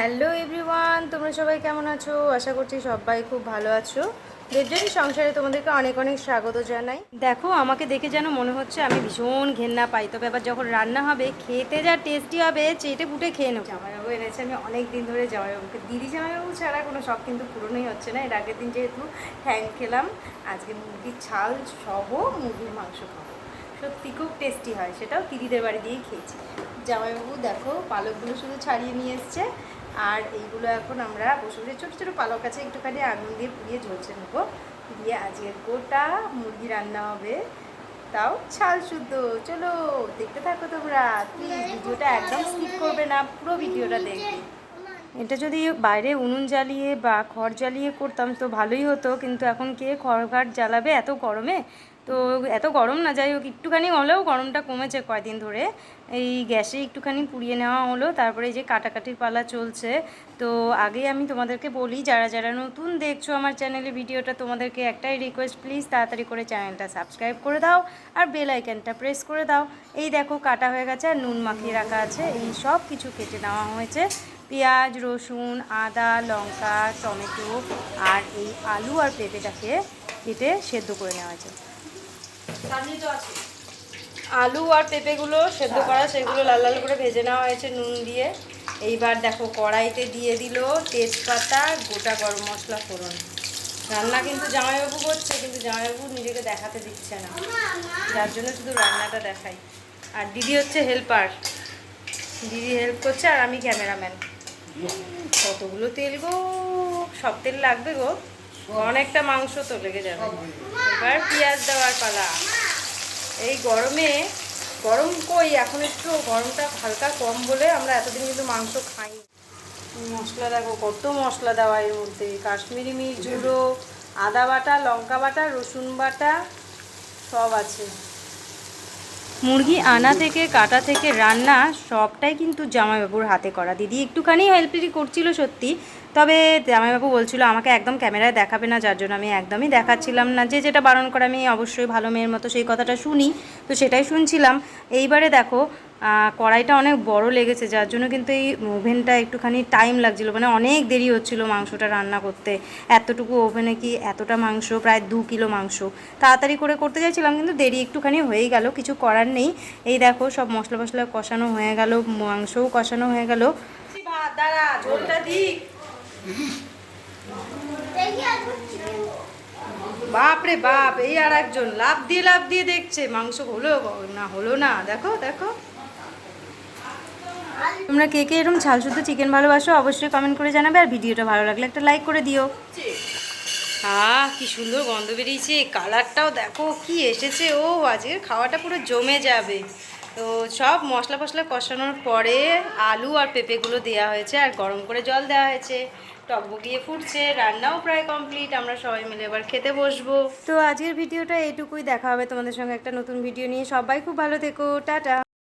Hello everyone, তোমরা সবাই কেমন আছো? আশা করছি সবাই খুব ভালো আছো। দেবজানি সংসারে তোমাদেরকে অনেক অনেক স্বাগত জানাই। দেখো, আমাকে দেখে যেন মনে হচ্ছে আমি ভীষণ ঘেন্না পাই। তবে আবার যখন রান্না হবে, খেতে যা টেস্টি হবে, চেটে পুটে খেয়ে নেব। জামাইবাবু এনেছে, আমি অনেক দিন ধরে জামাইবাবুকে দিদি, জামাইবাবু ছাড়া কোনো শখ কিন্তু পূরণই হচ্ছে না। এর আগের দিন যেহেতু ঠ্যাং খেলাম, আজকে মুরগির ছাল সহ মুরগির মাংস খাব। সত্যি খুব টেস্টি হয়, সেটাও দিদিদের বাড়ি দিয়েই খেয়েছি। জামাইবাবু দেখো, পালকগুলো শুধু ছাড়িয়ে নিয়ে এসছে। আর এইগুলো এখন আমরা বসে ছোটো ছোটো পালক আছে, একটুখানি আগুন দিয়ে পুড়িয়ে ঝলছে নেব। দিয়ে আজকে গোটা মুরগি রান্না হবে। তাও ছাল শুদ্ধ। চলো, দেখতে থাকো তোমরা। প্লিজ ভিডিওটা একদম স্কিপ করবে না, পুরো ভিডিওটা দেখবে। এটা যদি বাইরে উনুন জ্বালিয়ে বা খড় জ্বালিয়ে করতাম তো ভালোই হতো, কিন্তু এখন কে খড় ঘাট জ্বালাবে এত গরমে? তো এত গরম না, যাই হোক, একটুখানি হলেও গরমটা কমেছে কয়দিন ধরে। এই গ্যাসে একটুখানি পুড়িয়ে নেওয়া হলো, তারপরে এই যে কাটাকাটির পালা চলছে। তো আগেই আমি তোমাদেরকে বলি, যারা যারা নতুন দেখছ আমার চ্যানেলে ভিডিওটা, তোমাদেরকে একটাই রিকোয়েস্ট প্লিজ তাড়াতাড়ি করে চ্যানেলটা সাবস্ক্রাইব করে দাও আর বেল আইকনটা প্রেস করে দাও। এই দেখো কাটা হয়ে গেছে আর নুন মাখিয়ে রাখা আছে, এই সব কিছু কেটে নেওয়া হয়েছে। পেঁয়াজ, রসুন, আদা, লঙ্কা, টমেটো আর এই আলু আর পেঁপেটাকে কেটে সেদ্ধ করে নেওয়া হয়েছে। আলু আর পেঁপেগুলো সেদ্ধ করা, সেগুলো লাল লাল করে ভেজে নেওয়া হয়েছে নুন দিয়ে। এইবার দেখো কড়াইতে দিয়ে দিল তেজপাতা, গোটা গরম মশলা ফোড়ন। রান্না কিন্তু জামাইবাবু করছে, কিন্তু জামাইবাবু নিজেকে দেখাতে দিচ্ছে না। যার জন্য শুধু রান্নাটা দেখাই। আর দিদি হচ্ছে হেল্পার। দিদি হেল্প করছে আর আমি ক্যামেরাম্যান। কতগুলো তেল গো? সব তেল লাগবে গো? অনেকটা মাংস তো লেগে যাবে। এবার পেঁয়াজ দেওয়ার পালা। এই গরমে, গরম কই? এখন একটু গরমটা হালকা কম বলে আমরা এতদিন কিন্তু মাংস খাই মশলা দেখো, কত মশলা দেওয়া এর মধ্যে। কাশ্মীরি মির্চ জুড়ো আদা বাটা, লঙ্কা বাটা, রসুন বাটা, সব আছে। মুরগি আনা থেকে, কাটা থেকে রান্না সবটাই কিন্তু জামাইবাবুর হাতে করা। দিদি একটুখানি হেল্পি করছিল সত্যি। তবে জামাইবাবু বলছিল, আমাকে একদম ক্যামেরায় দেখাবে না, যার জন্য আমি একদমই দেখাচ্ছিলাম না। যে যেটা বারণ করে আমি অবশ্যই ভালো মেয়ের মতো সেই কথাটা শুনি, তো সেটাই শুনছিলাম। এইবারে দেখো কড়াইটা অনেক বড় লেগেছে, যার জন্য কিন্তু এই ওভেনটা একটুখানি টাইম লাগছিল মানে অনেক দেরি হচ্ছিল মাংসটা রান্না করতে। এতটুকু ওভেনে কি এতটা মাংস, প্রায় দু কিলো মাংস। তাড়াতাড়ি করে করতে চাইছিলাম, কিন্তু দেরি একটুখানি হয়েই গেল, কিছু করার নেই। এই দেখো, সব মশলা মশলা কষানো হয়ে গেল, মাংসও কষানো হয়ে গেল। দাঁড়া, ঝোলটা দিক বাপ রে বাপ, এই আর একজন লাভ দিয়ে লাভ দিয়ে দেখছে, মাংস হলো না হলো না, দেখো দেখো। তোমরা কে কে এরকম ঝাল শুদ্ধ চিকেন ভালোবাসো অবশ্যই কমেন্ট করে জানাবে, আর ভিডিওটা ভালো লাগলে একটা লাইক করে দিও। আহ, কি সুন্দর গন্ধ বেরিয়েছে কালারটাও দেখো, কি এসেছে, ও, আজকের খাওয়াটা পুরো জমে যাবে। তো সব মশলা ফসলা কষানোর পরে আলু আর পেঁপেগুলো দেওয়া হয়েছে আর গরম করে জল দেওয়া হয়েছে। টকবগিয়ে ফুটছে, রান্নাও প্রায় কমপ্লিট আমরা সবাই মিলে এবার খেতে বসবো। তো আজকের ভিডিওটা এটুকুই দেখা হবে তোমাদের সঙ্গে একটা নতুন ভিডিও নিয়ে। সবাই খুব ভালো থেকো, টাটা।